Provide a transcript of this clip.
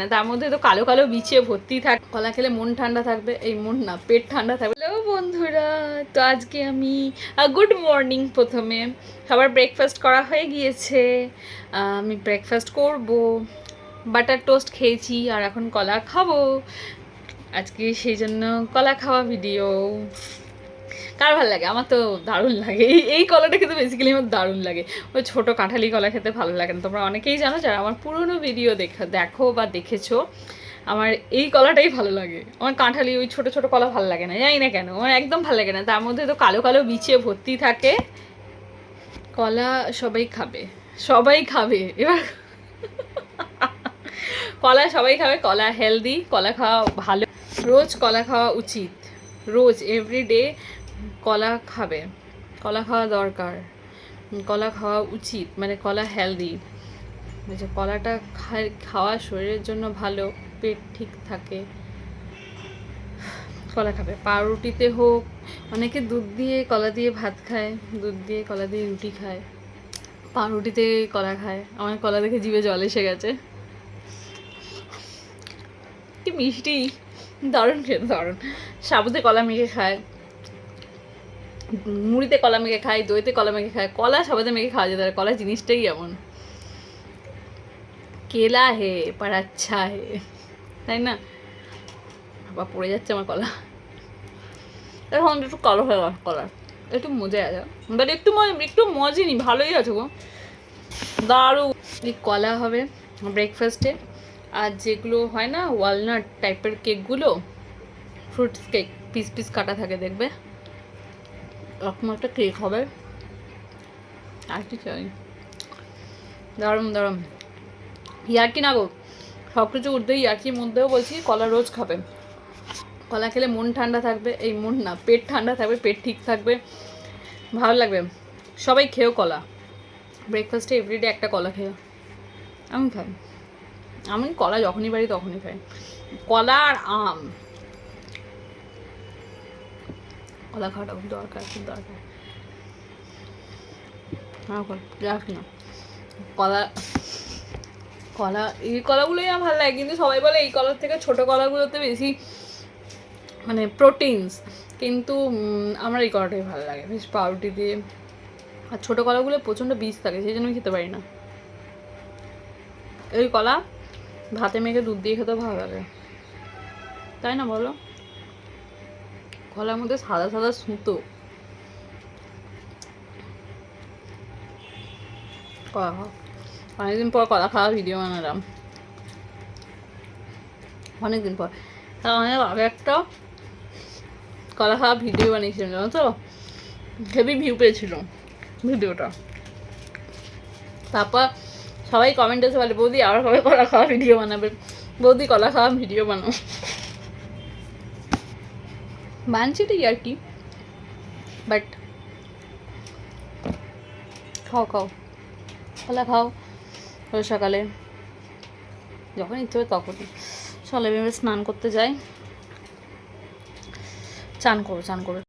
না, তার মধ্যে তো কালো কালো বিছিয়ে ভর্তি থাক কলা খেলে মন ঠান্ডা থাকবে, এই মন না, পেট ঠান্ডা থাকবে। হ্যালো বন্ধুরা, তো আজকে আমি গুড মর্নিং প্রথমে। সবার ব্রেকফাস্ট করা হয়ে গিয়েছে। আমি ব্রেকফাস্ট করব বাটার টোস্ট খেয়েছি, আর এখন কলা খাব। আজকে সেই জন্য কলা খাওয়া ভিডিও কার ভালো লাগে? আমার তো দারুণ লাগে। এই এই কলাটা খেতে বেসিক্যালি আমার দারুণ লাগে। ওই ছোটো কাঁঠালি কলা খেতে ভালো লাগে না। তোমরা অনেকেই জানো যারা আমার পুরনো ভিডিও দেখা, দেখো বা দেখেছ, আমার এই কলাটাই ভালো লাগে। আমার কাঁঠালি, ওই ছোটো ছোটো কলা ভালো লাগে না। জানি না কেন, আমার একদম ভালো লাগে না। তার মধ্যে তো কালো কালো বিছিয়ে ভর্তি থাকে। কলা সবাই খাবে। সবাই খাবে। এবার কলা সবাই খাবে। কলা হেলদি কলা খাওয়া ভালো। রোজ কলা খাওয়া উচিত। রোজ এভরিডে কলা খাবে। কলা খাওয়া দরকার। কলা খাওয়া উচিত মানে কলা হেলদি যে কলাটা খাওয়া শরীরের জন্য ভালো, পেট ঠিক থাকে। কলা খাবে। পাউরুটিতে হোক, অনেকে দুধ দিয়ে কলা দিয়ে ভাত খায়, দুধ দিয়ে কলা দিয়ে রুটি খায়। পাউরুটিতে কলা খায়। আমার কলা দেখে জিভে জল এসে গেছে। কি মিষ্টি। দারুণ খেতে, দারুণ। সাবুতে কলা মেখে খায়, মুড়িতে কলা মেখে খায়, দইতে কলা মেখে খায়, কলা সবাইতে মেখে খাওয়া যেতে পারে কলা জিনিসটাই এমন। কেলা হে আচ্ছা হে, তাই না? আবার পড়ে যাচ্ছে আমার কলা। এখন একটু কালো হয়ে গেছে কলা। একটু মজা আছে। বাট একটু একটু মজেনি ভালোই আছে গো। দারু কলা হবে ব্রেকফাস্টে আর যেগুলো হয় না ওয়ালনাট টাইপের কেকগুলো ফ্রুটস কেক, পিস পিস কাটা থাকে, দেখবে? এরকম একটা কেক হবে। আর কি চাই? দারুণ দারুণ। ইয়ার্কি না গো সব কিছু উঠতেই ইয়ার্কির মধ্যেও বলছি, কলা রোজ খাবে। কলা খেলে মন ঠান্ডা থাকবে, এই মন না, পেট ঠান্ডা থাকবে, পেট ঠিক থাকবে, ভালো লাগবে। সবাই খেয়েও কলা। ব্রেকফাস্টে এভরিডে একটা কলা খেয়ে। আমি খাই। আমি কলা যখনই পারি তখনই খাই। কলা আর আম। কলা খাওয়াটা খুব দরকার খুব দরকার। হ্যাঁ যাক না। কলা কলা এই কলাগুলোই আমার ভালো লাগে কিন্তু সবাই বলে এই কলার থেকে ছোট কলাগুলোতে বেশি মানে প্রোটিনস কিন্তু আমার এই কলাটাই ভালো লাগে বেশ পাউরুটি দিয়ে। আর ছোটো কলাগুলো প্রচণ্ড বীজ থাকে সেই জন্য খেতে পারি না। এই কলা ভাতে মেখে দুধ দিয়ে খেতে ভালো লাগে। তাই না বলো? কলার মধ্যে সাদা সাদা সুতো। অনেকদিন পর কলা খাওয়া ভিডিও বানালাম। অনেকদিন পর। তা অনেক আগে একটা কলা খাওয়া ভিডিও বানিয়েছিলাম, জানো তো? হেভি ভিউ পেয়েছিল ভিডিওটা। তারপর সবাই কমেন্ট এসে বলে, বৌদি আবার কবে কলা খাওয়া ভিডিও বানাবে? বৌদি, কলা খাওয়া ভিডিও বানাও। বানছি তো আর কি? বাট খাও খাও। কলা খাও। রোজ সকালে। যখন ইচ্ছে হবে তখনই সকালে স্নান করতে যাই। চান করো চান করো।